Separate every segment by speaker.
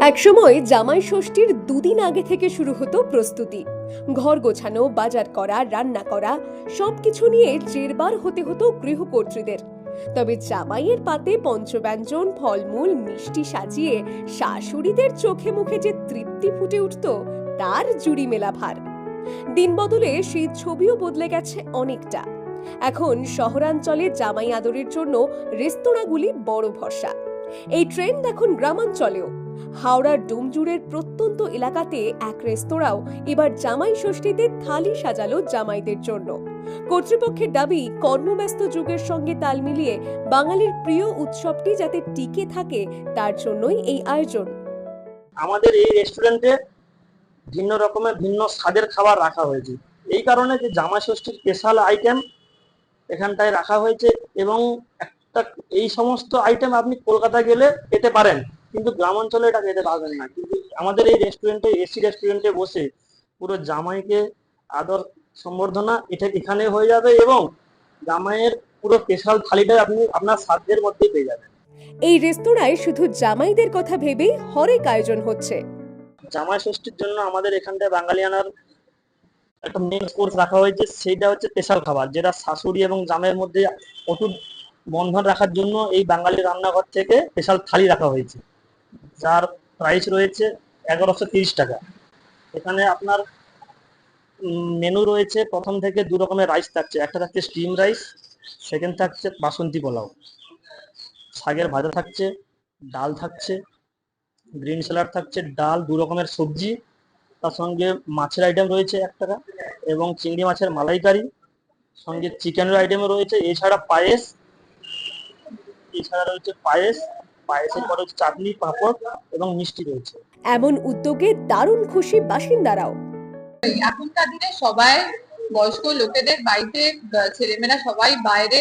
Speaker 1: একসময় জামাই ষষ্ঠীর দুদিন আগে থেকে শুরু হতো প্রস্তুতি। ঘর গোছানো, বাজার করা, রান্না করা, সবকিছু নিয়ে জেরবার হতে হতো গৃহকর্ত্রীদের। তবে জামাইয়ের পাতে পঞ্চব্যঞ্জন, ফলমূল, মিষ্টি সাজিয়ে শাশুড়িদের চোখে মুখে যে তৃপ্তি ফুটে উঠত, তার জুড়ি মেলা ভার। দিন বদলে সেই ছবিও বদলে গেছে অনেকটা। এখন শহরাঞ্চলে জামাই আদরের জন্য রেস্তোরাঁগুলি বড় ভরসা। এই ট্রেন্ড এখন গ্রামাঞ্চলেও। হাওড়ার ডোমজুড়ের প্রত্যন্ত এলাকাতে এক রেস্তোরাঁও এবার জামাই ষষ্ঠীতে থালি সাজালো জামাইদের জন্য। কর্তৃপক্ষের দাবি, কর্মব্যস্ত যুগের সঙ্গে তাল মিলিয়ে বাঙালির প্রিয় উৎসবটি যাতে টিকে থাকে, তার জন্যই এই আয়োজন।
Speaker 2: আমাদের এই রেস্টুরেন্টে ভিন্ন রকমের, ভিন্ন স্বাদের খাবার রাখা হয়েছে। এই কারণে যে জামা ষষ্ঠীর স্পেশাল আইটেম এখানটায় রাখা হয়েছে এবং একটা, এই সমস্ত আইটেম আপনি কলকাতা গেলে পেতে পারেন। কিন্তু গ্রামাঞ্চলে এটা খেতে পারবেন না। কিন্তু আমাদের এই রেস্টুরেন্টে এসি রেস্টুরেন্টে বসে পুরো জামাইকে আদর সম্বর্ধনা এটা এখানে হয়ে যাবে এবং জামাইয়ের পুরো স্পেশাল থালিটা আপনি আপনার সাধ্যের মধ্যেই পেয়ে যাবেন।
Speaker 1: এই রেস্তোরাঁয় শুধু জামাইদের কথা ভেবেই হরেক আয়োজন হচ্ছে।
Speaker 2: জামাই ষষ্ঠীর জন্য আমাদের এখানটায় বাঙালিয়ানার একটা মেন কোর্স রাখা হয়েছে সেইটা হচ্ছে স্পেশাল খাবার যেটা শাশুড়ি এবং জামাইয়ের মধ্যে অটুট বন্ধন রাখার জন্য এই বাঙালি রান্নাঘর থেকে স্পেশাল থালি রাখা হয়েছে। যার প্রাইস রয়েছে এগারোশো তিরিশ টাকা। এখানে আপনার মেনু রয়েছে, প্রথম থেকে দু রকমের রাইস থাকছে। একটা থাকছে স্টিম রাইস সেকেন্ড থাকছে বাসন্তী পোলাও। শাকের ভাজা থাকছে, ডাল থাকছে গ্রিন স্যালাড থাকছে, ডাল, দু রকমের সবজি। তার সঙ্গে মাছের আইটেম রয়েছে এক টাকা এবং চিংড়ি মাছের মালাইকারি। সঙ্গে চিকেনের আইটেম রয়েছে। এছাড়া পায়েস, এছাড়া রয়েছে পায়েস পায়েসের পরে চাটনি পাঁপড় এবং মিষ্টি রয়েছে।
Speaker 1: এমন উদ্যোগে দারুণ খুশি বাসিন্দারাও।
Speaker 3: এখনকার দিনে সবাই বয়স্ক লোকেদের বাড়িতে ছেলেমেয়েরা সবাই বাইরে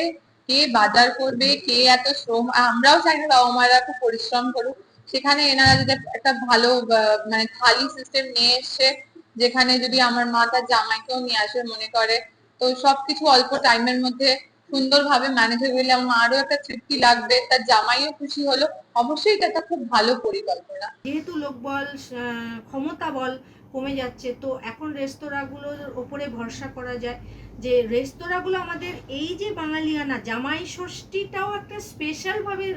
Speaker 3: কে বাজার করবে কে এত শ্রম আমরাও চাই না বাবা মারা খুব পরিশ্রম করুক। সেখানে এনারা যদি একটা ভালো মানে থালি সিস্টেম নিয়ে এসছে যেখানে যদি আমার মা তার জামাইকেও নিয়ে আসে মনে করে তো সবকিছু অল্প টাইমের মধ্যে সুন্দরভাবে ম্যানেজ হয়ে গেলে আমার আরও একটা তৃপ্তি লাগবে। তার জামাইও খুশি হলো। অবশ্যই এটা একটা খুব ভালো পরিকল্পনা।
Speaker 4: যেহেতু লোকবল ক্ষমতা বল কমে যাচ্ছে, তো এখন রেস্তোরাঁগুলোর ওপরে ভরসা করা যায়। যে রেস্তোরাঁগুলো আমাদের এই যে বাঙালিয়ানা জামাই ষষ্ঠীটাও একটা স্পেশালভাবে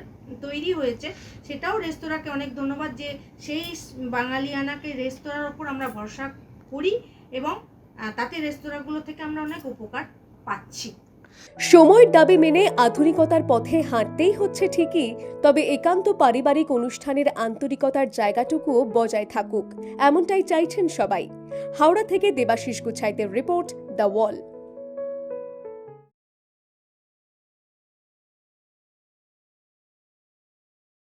Speaker 4: তৈরি হয়েছে। সেটাও রেস্তোরাঁকে অনেক ধন্যবাদ যে সেই বাঙালিয়ানাকে রেস্তোরাঁর ওপর আমরা ভরসা করি এবং তাতে রেস্তোরাঁগুলো থেকে আমরা অনেক উপকার পাচ্ছি।
Speaker 1: সময়ের দাবি মেনে আধুনিকতার পথে হাঁটতেই হচ্ছে ঠিকই, তবে একান্ত পারিবারিক অনুষ্ঠানের আন্তরিকতার জায়গাটুকুও বজায় থাকুক, এমনটাই চাইছেন সবাই। হাওড়া থেকে দেবাশিস গুছাইতের রিপোর্ট, দ্য ওয়াল।